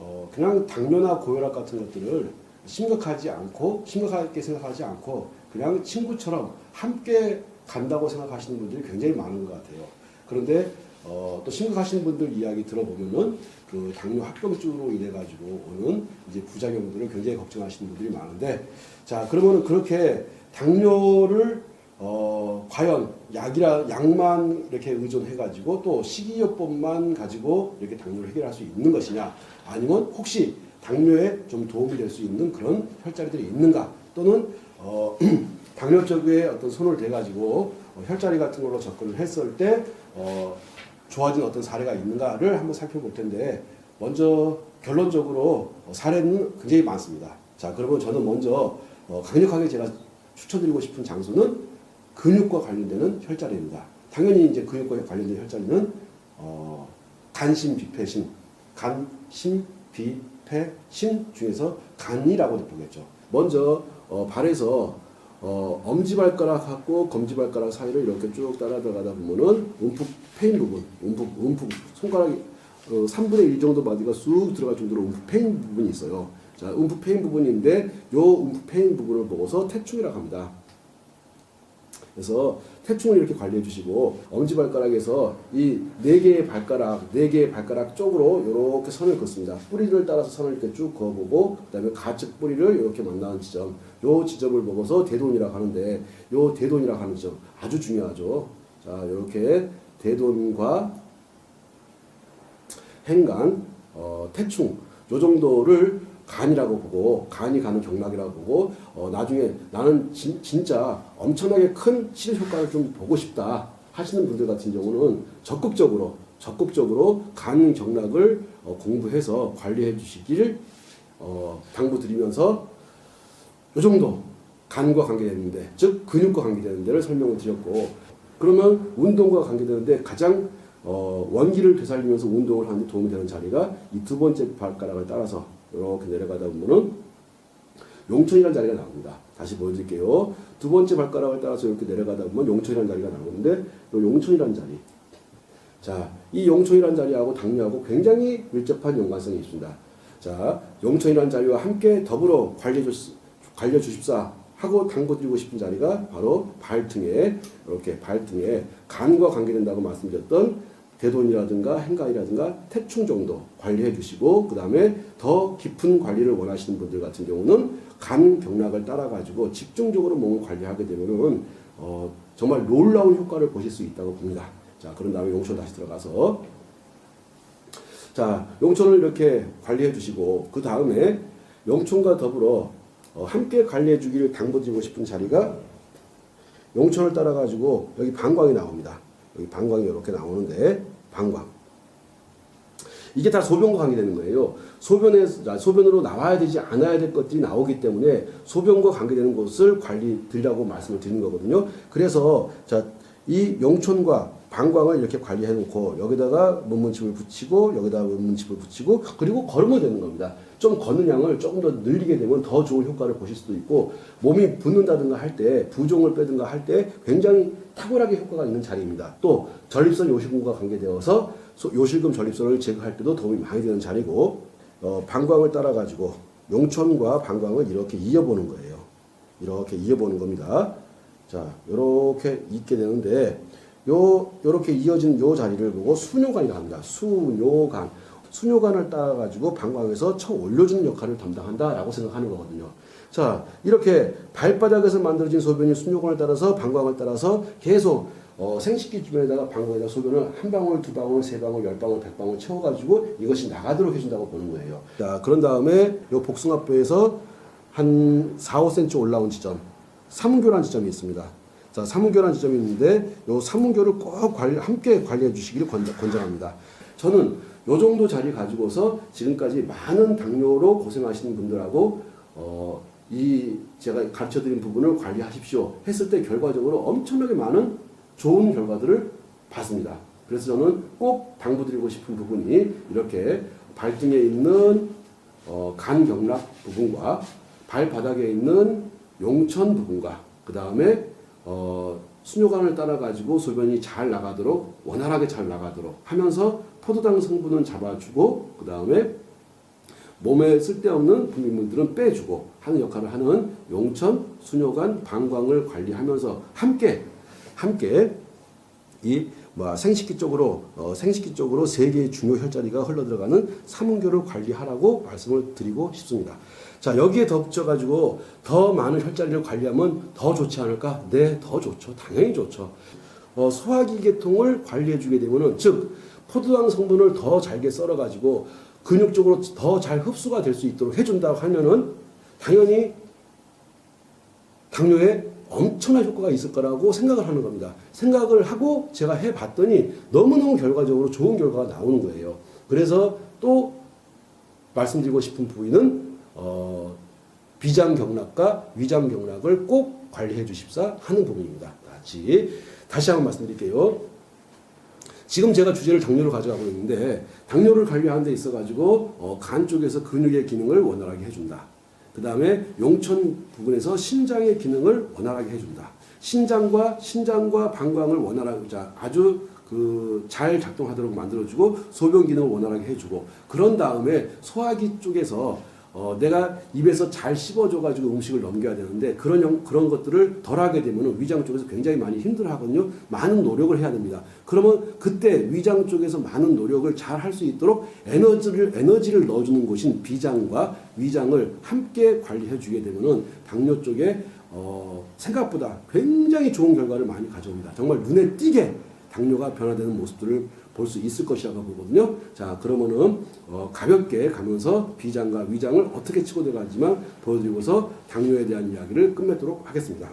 어, 그냥 당뇨나 고혈압 같은 것들을 심각하지 않고 심각하게 생각하지 않고 그냥 친구처럼 함께 간다고 생각하시는 분들이 굉장히 많은 것 같아요. 그런데 어, 또 심각하신 분들 이야기 들어보면은 그 당뇨 합병증으로 인해 가지고 오는 이제 부작용들을 굉장히 걱정하시는 분들이 많은데 자 그러면은 그렇게 당뇨를 어, 과연 약이라 약만 이렇게 의존해 가지고 또 식이요법만 가지고 이렇게 당뇨를 해결할 수 있는 것이냐 아니면 혹시 당뇨에 좀 도움이 될 수 있는 그런 혈자리들이 있는가 또는 어, 당뇨 쪽에 어떤 손을 대 가지고 어, 혈자리 같은 걸로 접근을 했을 때 어, 좋아진 어떤 사례가 있는가를 한번 살펴볼 텐데 먼저 결론적으로 어, 사례는 굉장히 많습니다. 자 그러면 저는 먼저 어, 강력하게 제가 추천드리고 싶은 장소는 근육과 관련되는 혈자리입니다. 당연히 이제 근육과 관련된 혈자리는 어, 간심 비패신, 간심 비패신 중에서 간이라고 보겠죠. 먼저 어, 발에서 어, 엄지발가락하고 검지발가락 사이를 이렇게 쭉 따라 들어가다 보면은 움푹 패인 부분, 움푹 움푹 손가락이 어, 3분의 1 정도 마디가 쑥 들어갈 정도로 움푹 패인 부분이 있어요. 자, 움푹 패인 부분인데 요 움푹 패인 부분을 보고서 태충이라고 합니다. 그래서 태충을 이렇게 관리해 주시고 엄지발가락에서 이 네 개의 발가락, 네 개의 발가락 쪽으로 이렇게 선을 긋습니다. 뿌리를 따라서 선을 이렇게 쭉 그어보고 그다음에 가측 뿌리를 이렇게 만나는 지점, 요 지점을 보고서 대돈이라고 하는데 요 대돈이라고 하는 지점 아주 중요하죠. 자, 이렇게 대돈과 행간, 어, 태충 요 정도를 간이라고 보고 간이 가는 경락이라고 보고 어, 나중에 나는 진, 진짜 엄청나게 큰 치료 효과를 좀 보고 싶다 하시는 분들 같은 경우는 적극적으로 적극적으로 간 경락을 어, 공부해서 관리해 주시기를 어, 당부드리면서 요 정도 간과 관계되는데 즉 근육과 관계되는 데를 설명을 드렸고 그러면 운동과 관계되는데 가장 어, 원기를 되살리면서 운동을 하는 데 도움이 되는 자리가 이 두 번째 발가락을 따라서 이렇게 내려가다 보면은 용천이라는 자리가 나옵니다. 다시 보여드릴게요. 두 번째 발가락을 따라서 이렇게 내려가다 보면 용천이라는 자리가 나오는데 이 용천이라는 자리. 자, 이 용천이라는 자리하고 당뇨하고 굉장히 밀접한 연관성이 있습니다. 자, 용천이라는 자리와 함께 더불어 관리해 주, 관리해 주십사 하고 당부드리고 싶은 자리가 바로 발등에 이렇게 발등에 간과 관계된다고 말씀드렸던 대돈이라든가 행간이라든가 태충 정도 관리해 주시고 그 다음에 더 깊은 관리를 원하시는 분들 같은 경우는 간 경락을 따라 가지고 집중적으로 몸을 관리하게 되면은 어, 정말 놀라운 효과를 보실 수 있다고 봅니다. 자 그런 다음에 용천 다시 들어가서 자 용천을 이렇게 관리해 주시고 그 다음에 용천과 더불어 어, 함께 관리해 주기를 당부드리고 싶은 자리가 용천을 따라 가지고 여기 방광이 나옵니다. 여기 방광이 이렇게 나오는데 방광. 이게 다 소변과 관계되는 거예요. 소변에 아, 소변으로 나와야 되지 않아야 될 것들이 나오기 때문에 소변과 관계되는 곳을 관리 드리라고 말씀을 드리는 거거든요. 그래서 자, 이 용촌과 방광을 이렇게 관리해 놓고 여기다가 문문칩을 붙이고 여기다가 문문칩을 붙이고 그리고 걸으면 되는 겁니다. 좀 걷는 양을 조금 더 늘리게 되면 더 좋은 효과를 보실 수도 있고 몸이 붓는다든가 할 때 부종을 빼든가 할 때 굉장히 탁월하게 효과가 있는 자리입니다. 또 전립선 요실금과 관계되어서 소- 요실금 전립선을 제거할 때도 도움이 많이 되는 자리고 어, 방광을 따라 가지고 용천과 방광을 이렇게 이어보는 거예요. 이렇게 이어보는 겁니다. 자, 이렇게 있게 되는데 요 요렇게 이어진 요 자리를 보고 수뇨관이라고 합니다. 수뇨관. 수뇨관을 따라 가지고 방광에서 쳐 올려주는 역할을 담당한다라고 생각하는 거거든요. 자, 이렇게 발바닥에서 만들어진 소변이 수뇨관을 따라서 방광을 따라서 계속 어, 생식기 주변에다가 방광에다 소변을 한 방울, 두 방울, 세 방울, 열 방울, 백 방울 채워가지고 이것이 나가도록 해준다고 보는 거예요. 자, 그런 다음에 요 복숭아뼈에서 한 4, 5cm 올라온 지점, 삼교란 지점이 있습니다. 자, 삼교란 지점이 있는데 요 삼교를 꼭 관리, 함께 관리해 주시기를 권장, 권장합니다. 저는 요 정도 자리 가지고서 지금까지 많은 당뇨로 고생하시는 분들하고 어, 이 제가 가르쳐 드린 부분을 관리하십시오 했을 때 결과적으로 엄청나게 많은 좋은 결과들을 봤습니다. 그래서 저는 꼭 당부드리고 싶은 부분이 이렇게 발등에 있는 어, 간 경락 부분과 발바닥에 있는 용천 부분과 그 다음에 어, 수뇨관을 따라 가지고 소변이 잘 나가도록 원활하게 잘 나가도록 하면서 포도당 성분은 잡아주고 그 다음에 몸에 쓸데없는 분비물들은 빼주고 하는 역할을 하는 용천, 수뇨관, 방광을 관리하면서 함께 함께 이 뭐 생식기 쪽으로 어, 생식기 쪽으로 세 개의 중요 혈자리가 흘러 들어가는 삼은교를 관리하라고 말씀을 드리고 싶습니다. 자 여기에 덧붙여 가지고 더 많은 혈자리를 관리하면 더 좋지 않을까? 네, 더 좋죠. 당연히 좋죠. 어, 소화기 계통을 관리해 주게 되면은 즉 포도당 성분을 더 잘게 썰어 가지고 근육 쪽으로 더 잘 흡수가 될 수 있도록 해준다고 하면은 당연히 당뇨에 엄청난 효과가 있을 거라고 생각을 하는 겁니다. 생각을 하고 제가 해봤더니 너무너무 결과적으로 좋은 결과가 나오는 거예요. 그래서 또 말씀드리고 싶은 부위는 어, 비장 경락과 위장 경락을 꼭 관리해 주십사 하는 부분입니다. 다시 다시 한번 말씀드릴게요. 지금 제가 주제를 당뇨로 가져가고 있는데 당뇨를 관리하는 데 있어 가지고 어, 간 쪽에서 근육의 기능을 원활하게 해준다. 그 다음에 용천 부분에서 신장의 기능을 원활하게 해준다. 신장과 신장과 방광을 원활하게 자, 아주 그 잘 작동하도록 만들어주고 소변 기능을 원활하게 해주고 그런 다음에 소화기 쪽에서 어, 내가 입에서 잘 씹어줘가지고 음식을 넘겨야 되는데 그런 형- 그런 것들을 덜하게 되면 위장 쪽에서 굉장히 많이 힘들어하거든요. 많은 노력을 해야 됩니다. 그러면 그때 위장 쪽에서 많은 노력을 잘 할 수 있도록 에너지를 에너지를 넣어주는 곳인 비장과 위장을 함께 관리해주게 되면은 당뇨 쪽에 어, 생각보다 굉장히 좋은 결과를 많이 가져옵니다. 정말 눈에 띄게 당뇨가 변화되는 모습들을 볼 수 있을 것이라고 보거든요. 자, 그러면은 어, 가볍게 가면서 비장과 위장을 어떻게 치고 들어가지만 보여드리고서 당뇨에 대한 이야기를 끝맺도록 하겠습니다.